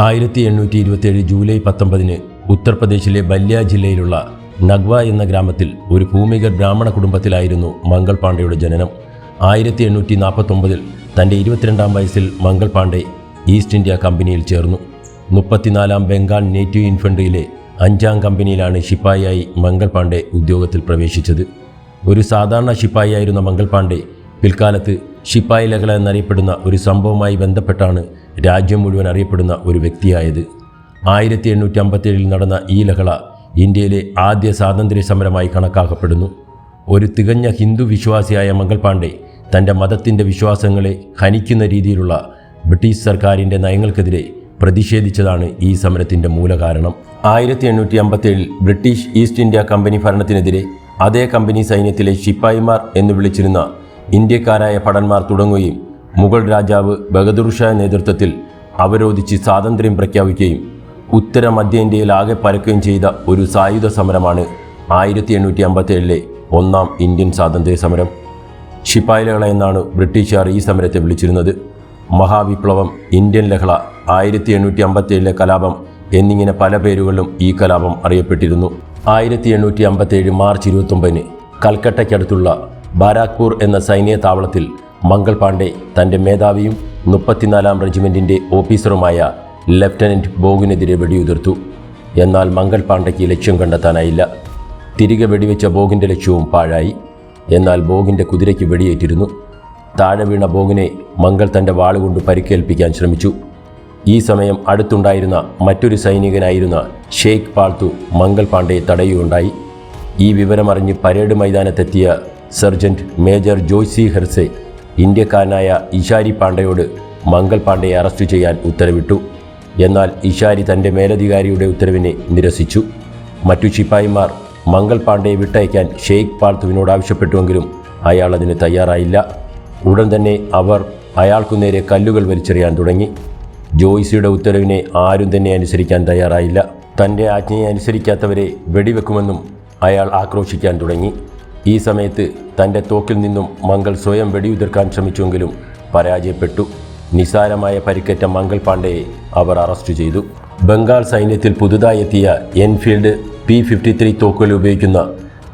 ആയിരത്തി എണ്ണൂറ്റി ഇരുപത്തിയേഴ് ജൂലൈ പത്തൊമ്പതിന് ഉത്തർപ്രദേശിലെ ബല്യ ജില്ലയിലുള്ള നഗ്വ എന്ന ഗ്രാമത്തിൽ ഒരു ഭൂമികർ ബ്രാഹ്മണ കുടുംബത്തിലായിരുന്നു മംഗൾ പാണ്ഡെയുടെ ജനനം. ആയിരത്തി എണ്ണൂറ്റി നാൽപ്പത്തൊമ്പതിൽ തന്റെ ഇരുപത്തിരണ്ടാം വയസ്സിൽ മംഗൾ പാണ്ഡെ ഈസ്റ്റ് ഇന്ത്യ കമ്പനിയിൽ ചേർന്നു. മുപ്പത്തിനാലാം ബംഗാൾ നേറ്റീവ് ഇൻഫൻട്രിയിലെ അഞ്ചാം കമ്പനിയിലാണ് ശിപ്പായിയായി മംഗൾ പാണ്ഡെ ഉദ്യോഗത്തിൽ പ്രവേശിച്ചത്. ഒരു സാധാരണ ശിപ്പായിയായിരുന്ന മംഗൾ പാണ്ഡെ പിൽക്കാലത്ത് ശിപ്പായി ലഹള എന്നറിയപ്പെടുന്ന ഒരു സംഭവവുമായി ബന്ധപ്പെട്ടാണ് രാജ്യം മുഴുവൻ അറിയപ്പെടുന്ന ഒരു വ്യക്തിയായത്. ആയിരത്തി എണ്ണൂറ്റി അമ്പത്തേഴിൽ നടന്ന ഈ ലഹള ഇന്ത്യയിലെ ആദ്യ സ്വാതന്ത്ര്യ സമരമായി കണക്കാക്കപ്പെടുന്നു. ഒരു തികഞ്ഞ ഹിന്ദു വിശ്വാസിയായ മംഗൾ പാണ്ഡെ തന്റെ മതത്തിന്റെ വിശ്വാസങ്ങളെ ഹനിക്കുന്ന രീതിയിലുള്ള ബ്രിട്ടീഷ് സർക്കാരിന്റെ നയങ്ങൾക്കെതിരെ പ്രതിഷേധിച്ചതാണ് ഈ സമരത്തിന്റെ മൂലകാരണം. ആയിരത്തി എണ്ണൂറ്റി അമ്പത്തേഴിൽ ബ്രിട്ടീഷ് ഈസ്റ്റ് ഇന്ത്യ കമ്പനി ഭരണത്തിനെതിരെ അതേ കമ്പനി സൈന്യത്തിലെ ശിപ്പായിമാർ എന്ന് വിളിച്ചിരുന്ന ഇന്ത്യക്കാരായ ഭടന്മാർ തുടങ്ങുകയും മുഗൾ രാജാവ് ബഹദൂർ ഷാ നേതൃത്വത്തിൽ അവരോധിച്ച് സ്വാതന്ത്ര്യം പ്രഖ്യാപിക്കുകയും ഉത്തര മധ്യ ഇന്ത്യയിൽ ആകെ പരക്കുകയും ചെയ്ത ഒരു സായുധ സമരമാണ് ആയിരത്തി എണ്ണൂറ്റി അമ്പത്തേഴിലെ ഒന്നാം ഇന്ത്യൻ സ്വാതന്ത്ര്യ സമരം. ശിപ്പായി ലഹള എന്നാണ് ബ്രിട്ടീഷുകാർ ഈ സമരത്തെ വിളിച്ചിരുന്നത്. മഹാവിപ്ലവം ഇന്ത്യൻ ലഹള ആയിരത്തി എണ്ണൂറ്റി അമ്പത്തേഴിലെ കലാപം എന്നിങ്ങനെ പല പേരുകളിലും ഈ കലാപം അറിയപ്പെട്ടിരുന്നു. ആയിരത്തി എണ്ണൂറ്റി അമ്പത്തേഴ് മാർച്ച് ഇരുപത്തൊമ്പതിന് കൽക്കട്ടയ്ക്കടുത്തുള്ള ബാരാക്പൂർ എന്ന സൈനിക താവളത്തിൽ മംഗൾ പാണ്ഡെ തന്റെ മേധാവിയും മുപ്പത്തിനാലാം റെജിമെന്റിന്റെ ഓഫീസറുമായ ലഫ്റ്റനന്റ് ബോഗിനെതിരെ വെടിയുതിർത്തു. എന്നാൽ മംഗൾ പാണ്ഡയ്ക്ക് ലക്ഷ്യം കണ്ടെത്താനായില്ല. തിരികെ വെടിവെച്ച ബോഗിന്റെ ലക്ഷ്യവും പാഴായി. എന്നാൽ ബോഗിന്റെ കുതിരയ്ക്ക് വെടിയേറ്റിരുന്നു. താഴെ വീണ ബോഗിനെ മംഗൾ തന്റെ വാളുകൊണ്ട് പരിക്കേൽപ്പിക്കാൻ ശ്രമിച്ചു. ഈ സമയം അടുത്തുണ്ടായിരുന്ന മറ്റൊരു സൈനികനായിരുന്ന ഷെയ്ഖ് പാൾത്തു മംഗൾ പാണ്ഡെയെ തടയുകയുണ്ടായി. ഈ വിവരമറിഞ്ഞ് പരേഡ് മൈതാനത്തെത്തിയ സർജന്റ് മേജർ ജോയ്സി ഹെർസെ ഇന്ത്യക്കാരനായ ഇഷാരി പാണ്ഡയോട് മംഗൾ പാണ്ഡയെ അറസ്റ്റ് ചെയ്യാൻ ഉത്തരവിട്ടു. എന്നാൽ ഇഷാരി തന്റെ മേലധികാരിയുടെ ഉത്തരവിനെ നിരസിച്ചു. മറ്റു ശിപ്പായിമാർ മംഗൾ പാണ്ഡയെ വിട്ടയക്കാൻ ഷെയ്ഖ് പാൾത്തുവിനോട് ആവശ്യപ്പെട്ടുവെങ്കിലും അയാൾ അതിന് തയ്യാറായില്ല. ഉടൻ തന്നെ അവർ അയാൾക്കു നേരെ കല്ലുകൾ വലിച്ചെറിയാൻ തുടങ്ങി. ജോയ്സിയുടെ ഉത്തരവിനെ ആരും തന്നെ അനുസരിക്കാൻ തയ്യാറായില്ല. തന്റെ ആജ്ഞയെ അനുസരിക്കാത്തവരെ വെടിവെക്കുമെന്നും അയാൾ ആക്രോശിക്കാൻ തുടങ്ങി. ഈ സമയത്ത് തന്റെ തോക്കിൽ നിന്നും മംഗൾ സ്വയം വെടിയുതിർക്കാൻ ശ്രമിച്ചുവെങ്കിലും പരാജയപ്പെട്ടു. നിസാരമായ പരിക്കേറ്റ മംഗൾ പാണ്ഡെയെ അവർ അറസ്റ്റ് ചെയ്തു. ബംഗാൾ സൈന്യത്തിൽ പുതുതായി എത്തിയ എൻഫീൽഡ് പി ഫിഫ്റ്റി ത്രീ തോക്കുകൾ ഉപയോഗിക്കുന്ന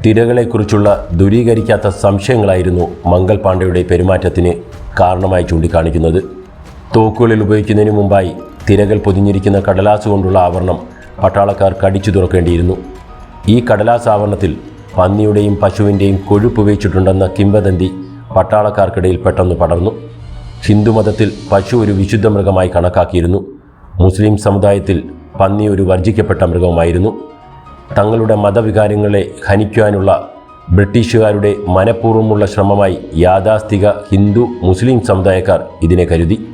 തിരകളെക്കുറിച്ചുള്ള ദുരീകരിക്കാത്ത സംശയങ്ങളായിരുന്നു മംഗൾ പാണ്ഡെയുടെ പെരുമാറ്റത്തിന് കാരണമായി ചൂണ്ടിക്കാണിക്കുന്നത്. തോക്കുകളിൽ ഉപയോഗിക്കുന്നതിന് മുമ്പായി തിരകൾ പൊതിഞ്ഞിരിക്കുന്ന കടലാസ് കൊണ്ടുള്ള ആവരണം പട്ടാളക്കാർ കടിച്ചു തുറക്കേണ്ടിയിരുന്നു. ഈ കടലാസ് ആവരണത്തിൽ പന്നിയുടെയും പശുവിന്റെയും കൊഴുപ്പ് വെച്ചിട്ടുണ്ടെന്ന കിംവദന്തി പട്ടാളക്കാർക്കിടയിൽ പെട്ടെന്ന് പടർന്നു. ഹിന്ദുമതത്തിൽ പശു ഒരു വിശുദ്ധ മൃഗമായി കണക്കാക്കിയിരുന്നു. മുസ്ലിം സമുദായത്തിൽ പന്നി ഒരു വർജിക്കപ്പെട്ട മൃഗമായിരുന്നു തങ്ങളുടെ മതവികാരങ്ങളെ ഹനിക്കുവാനുള്ള ബ്രിട്ടീഷുകാരുടെ മനഃപൂർവമുള്ള ശ്രമമായി യാഥാസ്ഥിക ഹിന്ദു മുസ്ലിം സമുദായക്കാർ ഇതിനെ കരുതി.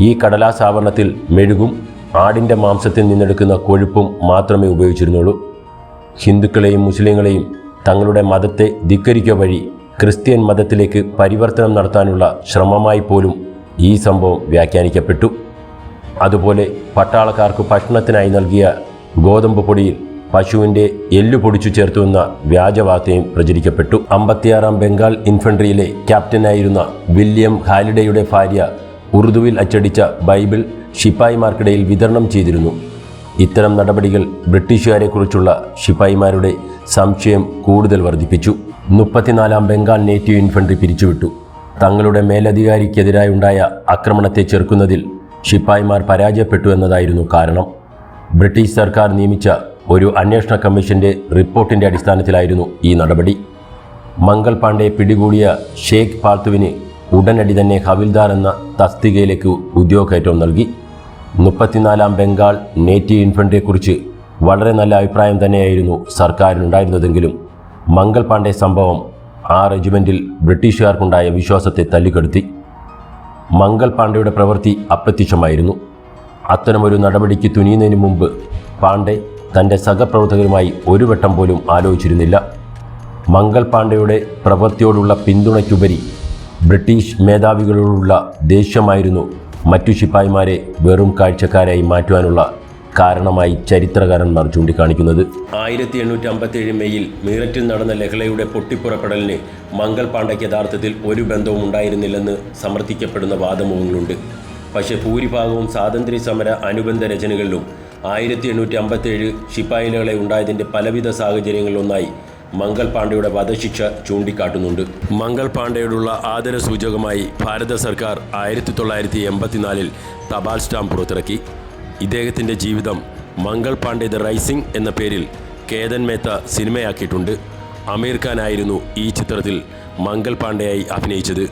ഈ കടലാസാവരണത്തിൽ മെഴുകും ആടിന്റെ മാംസത്തിൽ നിന്നെടുക്കുന്ന കൊഴുപ്പും മാത്രമേ ഉപയോഗിച്ചിരുന്നുള്ളൂ. ഹിന്ദുക്കളെയും മുസ്ലിങ്ങളെയും തങ്ങളുടെ മതത്തെ ധിക്കരിക്കുക വഴി ക്രിസ്ത്യൻ മതത്തിലേക്ക് പരിവർത്തനം നടത്താനുള്ള ശ്രമമായി പോലും ഈ സംഭവം വ്യാഖ്യാനിക്കപ്പെട്ടു. അതുപോലെ പട്ടാളക്കാർക്ക് ഭക്ഷണത്തിനായി നൽകിയ ഗോതമ്പ് പൊടിയിൽ പശുവിന്റെ എല്ലു പൊടിച്ചു ചേർത്തുവെന്ന വ്യാജവാർത്തയും പ്രചരിക്കപ്പെട്ടു. അമ്പത്തിയാറാം ബംഗാൾ ഇൻഫൻട്രിയിലെ ക്യാപ്റ്റനായിരുന്ന വില്യം ഹാലിഡയുടെ ഭാര്യ ഉറുദുവിൽ അച്ചടിച്ച ബൈബിൾ ശിപ്പായിമാർക്കിടയിൽ വിതരണം ചെയ്തിരുന്നു. ഇത്തരം നടപടികൾ ബ്രിട്ടീഷുകാരെക്കുറിച്ചുള്ള ശിപായിമാരുടെ സംശയം കൂടുതൽ വർദ്ധിപ്പിച്ചു. മുപ്പത്തിനാലാം ബംഗാൾ നേറ്റീവ് ഇൻഫൻട്രി പിരിച്ചുവിട്ടു. തങ്ങളുടെ മേലധികാരിക്കെതിരായുണ്ടായ ആക്രമണത്തെ ചെറുക്കുന്നതിൽ ശിപ്പായിമാർ പരാജയപ്പെട്ടു എന്നതായിരുന്നു കാരണം. ബ്രിട്ടീഷ് സർക്കാർ നിയമിച്ച ഒരു അന്വേഷണ കമ്മീഷന്റെ റിപ്പോർട്ടിന്റെ അടിസ്ഥാനത്തിലായിരുന്നു ഈ നടപടി. മംഗൾ പാണ്ഡെ പിടികൂടിയ ഷേഖ് പാർത്തുവിന് ഉടനടി തന്നെ ഹവിൽദാർ എന്ന തസ്തികയിലേക്ക് ഉദ്യോഗകയറ്റം നൽകി. മുപ്പത്തിനാലാം ബംഗാൾ നേറ്റീവ് ഇൻഫൻട്രിയെക്കുറിച്ച് വളരെ നല്ല അഭിപ്രായം തന്നെയായിരുന്നു സർക്കാരിനുണ്ടായിരുന്നതെങ്കിലും മംഗൾ പാണ്ഡെ സംഭവം ആ റെജിമെന്റിൽ ബ്രിട്ടീഷുകാർക്കുണ്ടായ വിശ്വാസത്തെ തല്ലിക്കെടുത്തി. മംഗൾ പാണ്ഡെയുടെ പ്രവൃത്തി അപ്രത്യക്ഷമായിരുന്നു. അത്തരമൊരു നടപടിക്ക് തുനിയുന്നതിന് മുമ്പ് പാണ്ഡെ തന്റെ സഹപ്രവർത്തകരുമായി ഒരു വട്ടം പോലും ആലോചിച്ചിരുന്നില്ല. മംഗൾ പാണ്ഡെയുടെ പ്രവൃത്തിയോടുള്ള പിന്തുണയ്ക്കുപരി ബ്രിട്ടീഷ് മേധാവികളോടുള്ള ദേഷ്യമായിരുന്നു മറ്റു ശിപ്പായിമാരെ വെറും കാഴ്ചക്കാരായി മാറ്റുവാനുള്ള കാരണമായി ചരിത്രകാരന്മാർ ചൂണ്ടിക്കാണിക്കുന്നത്. ആയിരത്തി എണ്ണൂറ്റി അമ്പത്തേഴ് മെയ്യിൽ മീററ്റിൽ നടന്ന ലഹളയുടെ പൊട്ടിപ്പുറപ്പെടലിന് മംഗൾ പാണ്ഡയ്ക്ക് യഥാർത്ഥത്തിൽ ഒരു ബന്ധവും ഉണ്ടായിരുന്നില്ലെന്ന് സമർത്ഥിക്കപ്പെടുന്ന വാദമുഖങ്ങളുണ്ട്. പക്ഷേ ഭൂരിഭാഗവും സ്വാതന്ത്ര്യ സമര അനുബന്ധ രചനകളിലും ആയിരത്തി എണ്ണൂറ്റി അമ്പത്തേഴ് ശിപ്പായിലകളെ ഉണ്ടായതിന്റെ പലവിധ സാഹചര്യങ്ങളിലൊന്നായി മംഗൾ പാണ്ഡെയുടെ വധശിക്ഷ ചൂണ്ടിക്കാട്ടുന്നുണ്ട്. മംഗൾ പാണ്ഡെയോടുള്ള ആദരസൂചകമായി ഭാരത സർക്കാർ ആയിരത്തി തൊള്ളായിരത്തി എൺപത്തിനാലിൽ തപാൽ സ്റ്റാമ്പ് പുറത്തിറക്കി. ഇദ്ദേഹത്തിന്റെ ജീവിതം മംഗൾ പാണ്ഡെ ദ റൈസിംഗ് എന്ന പേരിൽ കേതൻ മേത്ത സിനിമയാക്കിയിട്ടുണ്ട്. അമീർ ഖാൻ ആയിരുന്നു ഈ ചിത്രത്തിൽ മംഗൾ പാണ്ഡെയായി അഭിനയിച്ചത്.